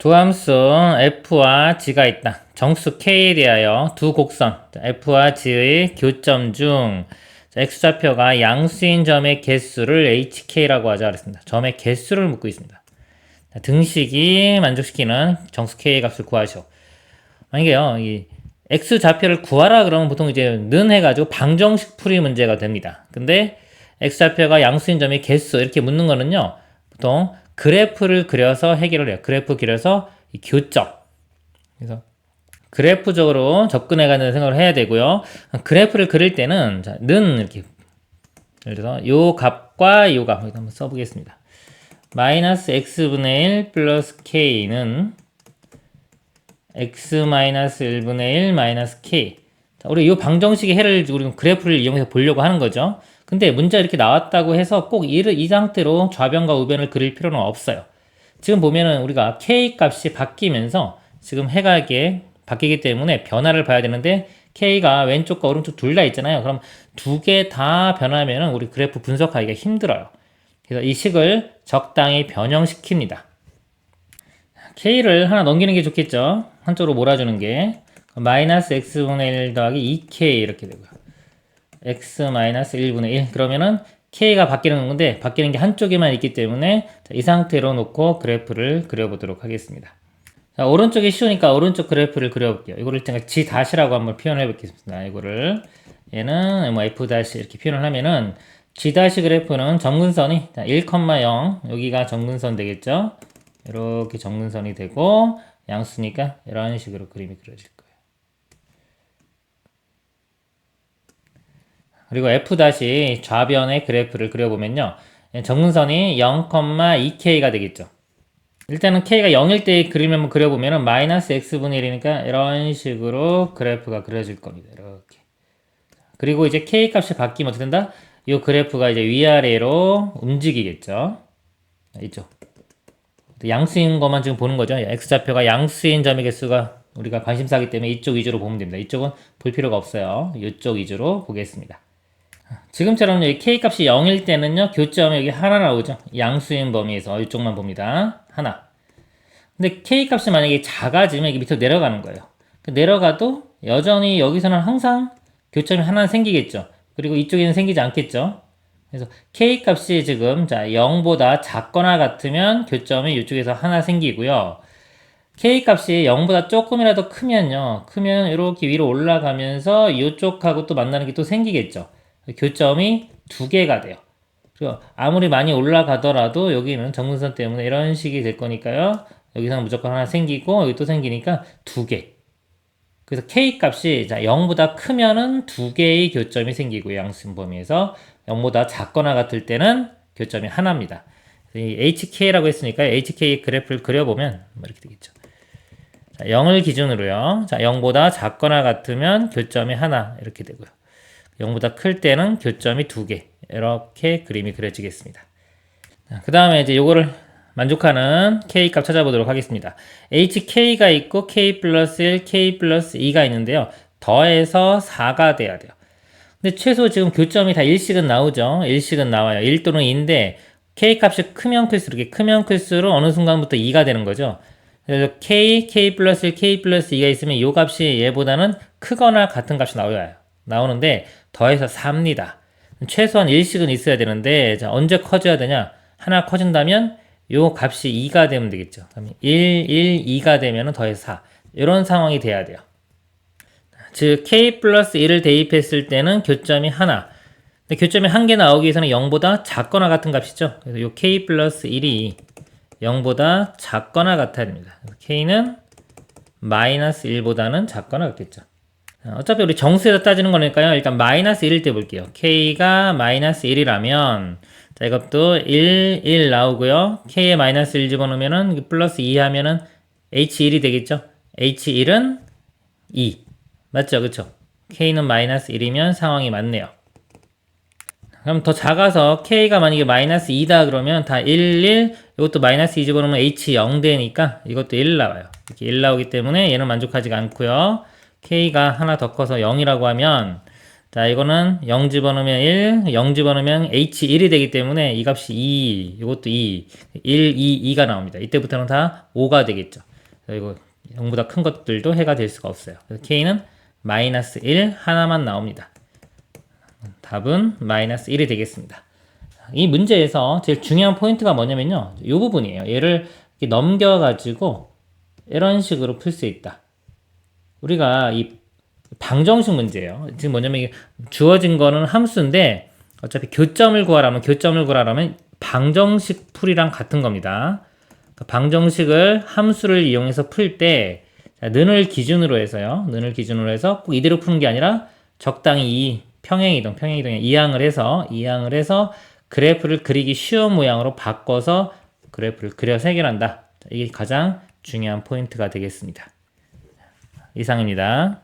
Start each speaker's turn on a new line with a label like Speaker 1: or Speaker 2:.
Speaker 1: 두 함수 f와 g가 있다. 정수 k에 대하여 두 곡선 자, f와 g의 교점 중 자, x좌표가 양수인 점의 개수를 hk라고 하자 그랬습니다. 점의 개수를 묻고 있습니다. 자, 등식이 만족시키는 정수 k의 값을 구하시오. 만약에요, 이 x좌표를 구하라 그러면 보통 이제 는 해가지고 방정식 풀이 문제가 됩니다. 근데 x좌표가 양수인 점의 개수 이렇게 묻는 거는요, 보통 그래프를 그려서 해결을 해요. 그래프 그려서 이 교점. 그래서 그래프적으로 접근해가는 생각을 해야 되고요. 그래프를 그릴 때는 자, 는 이렇게 예를 들어서 요 값과 요 값 한번 써보겠습니다. 마이너스 x분의 1 플러스 k는 x 마이너스 1분의 1 마이너스 k 자, 우리 이 방정식의 해를 우리 그래프를 이용해서 보려고 하는 거죠. 근데 문제가 이렇게 나왔다고 해서 꼭 이를 이 상태로 좌변과 우변을 그릴 필요는 없어요. 지금 보면은 우리가 k 값이 바뀌면서 지금 해가 이렇게 바뀌기 때문에 변화를 봐야 되는데 k가 왼쪽과 오른쪽 둘 다 있잖아요. 그럼 두 개 다 변하면은 우리 그래프 분석하기가 힘들어요. 그래서 이 식을 적당히 변형시킵니다. k를 하나 넘기는 게 좋겠죠. 한쪽으로 몰아주는 게 마이너스 x분의 1 더하기 2k 이렇게 되고요. X 마이너스 1분의 1 그러면은 k가 바뀌는 건데 바뀌는 게 한쪽에만 있기 때문에 자, 이 상태로 놓고 그래프를 그려보도록 하겠습니다. 자, 오른쪽이 쉬우니까 오른쪽 그래프를 그려볼게요. 이거를 제가 g 다시라고 한번 표현해 보겠습니다. 이거를 얘는 뭐 f 이렇게 표현을 하면은 g 그래프는 점근선이 1,0 여기가 점근선 되겠죠. 이렇게 점근선이 되고 양수니까 이런 식으로 그림이 그려질 거예요. 그리고 f 다시 좌변의 그래프를 그려보면요. 정근선이 0,2k가 되겠죠. 일단은 k가 0일 때 그림을 한번 그려보면은 마이너스 x분의 1이니까 이런 식으로 그래프가 그려질 겁니다. 이렇게. 그리고 이제 k 값이 바뀌면 어떻게 된다? 이 그래프가 이제 위아래로 움직이겠죠. 이쪽. 양수인 것만 지금 보는 거죠. x좌표가 양수인 점의 개수가 우리가 관심사기 때문에 이쪽 위주로 보면 됩니다. 이쪽은 볼 필요가 없어요. 이쪽 위주로 보겠습니다. 지금처럼 여기 k 값이 0일 때는요, 교점이 여기 하나 나오죠. 양수인 범위에서 이쪽만 봅니다. 하나. 근데 k 값이 만약에 작아지면 이게 밑으로 내려가는 거예요. 내려가도 여전히 여기서는 항상 교점이 하나 생기겠죠. 그리고 이쪽에는 생기지 않겠죠. 그래서 k 값이 지금 자 0보다 작거나 같으면 교점이 이쪽에서 하나 생기고요. k 값이 0보다 조금이라도 크면요. 크면 이렇게 위로 올라가면서 이쪽하고 또 만나는 게 또 생기겠죠. 교점이 두 개가 돼요. 그리고 아무리 많이 올라가더라도 여기는 정근선 때문에 이런 식이 될 거니까요. 여기서는 무조건 하나 생기고 여기 또 생기니까 두 개. 그래서 k 값이 자 0보다 크면은 두 개의 교점이 생기고 양수인 범위에서 0보다 작거나 같을 때는 교점이 하나입니다. 이 HK라고 했으니까 HK 그래프를 그려보면 뭐 이렇게 되겠죠. 자, 0을 기준으로요. 자, 0보다 작거나 같으면 교점이 하나 이렇게 되고요. 0보다 클 때는 교점이 두 개. 이렇게 그림이 그려지겠습니다. 그 다음에 이제 요거를 만족하는 k 값 찾아보도록 하겠습니다. hk가 있고 k 플러스 1, k 플러스 2가 있는데요. 더해서 4가 돼야 돼요. 근데 최소 지금 교점이 다 1씩은 나오죠. 1씩은 나와요. 1 또는 2인데 k 값이 크면 클수록 이렇게 크면 클수록 어느 순간부터 2가 되는 거죠. 그래서 k, k 플러스 1, k 플러스 2가 있으면 이 값이 얘보다는 크거나 같은 값이 나와요. 나오는데 더해서 4입니다. 최소한 1씩은 있어야 되는데 자, 언제 커져야 되냐? 하나 커진다면 요 값이 2가 되면 되겠죠. 그럼 1, 1, 2가 되면 더해서 4. 이런 상황이 돼야 돼요. 즉 k 플러스 1을 대입했을 때는 교점이 하나. 근데 교점이 한 개 나오기 위해서는 0보다 작거나 같은 값이죠. 그래서 요 k 플러스 1이 0보다 작거나 같아야 됩니다. k는 마이너스 1보다는 작거나 같겠죠. 어차피 우리 정수에서 따지는 거니까요. 일단 마이너스 1일 때 볼게요. k가 마이너스 1이라면 자 이것도 1, 1 나오고요. k에 마이너스 1 집어넣으면은 플러스 2 하면은 h1이 되겠죠. h1은 2 맞죠? 그쵸? k는 마이너스 1이면 상황이 맞네요. 그럼 더 작아서 k가 만약에 마이너스 2다 그러면 다 1, 1 이것도 마이너스 2 집어넣으면 h 0 되니까 이것도 1 나와요. 이렇게 1 나오기 때문에 얘는 만족하지가 않고요. K가 하나 더 커서 0이라고 하면 자 이거는 0 집어넣으면 1, 0 집어넣으면 h1이 되기 때문에 이 값이 2, 이것도 2, 1, 2, 2가 나옵니다. 이때부터는 다 5가 되겠죠. 그리고 0보다 큰 것들도 해가 될 수가 없어요. 그래서 K는 마이너스 1 하나만 나옵니다. 답은 마이너스 1이 되겠습니다. 이 문제에서 제일 중요한 포인트가 뭐냐면요. 이 부분이에요. 얘를 넘겨가지고 이런 식으로 풀 수 있다. 우리가 이 방정식 문제예요. 지금 뭐냐면 주어진 거는 함수인데 어차피 교점을 구하라면 교점을 구하라면 방정식 풀이랑 같은 겁니다. 그 방정식을 함수를 이용해서 풀 때 는을 기준으로 해서요. 는을 기준으로 해서 꼭 이대로 푸는 게 아니라 적당히 이 평행이동, 평행이동에 이항을 해서 이항을 해서 그래프를 그리기 쉬운 모양으로 바꿔서 그래프를 그려서 해결한다. 이게 가장 중요한 포인트가 되겠습니다. 이상입니다.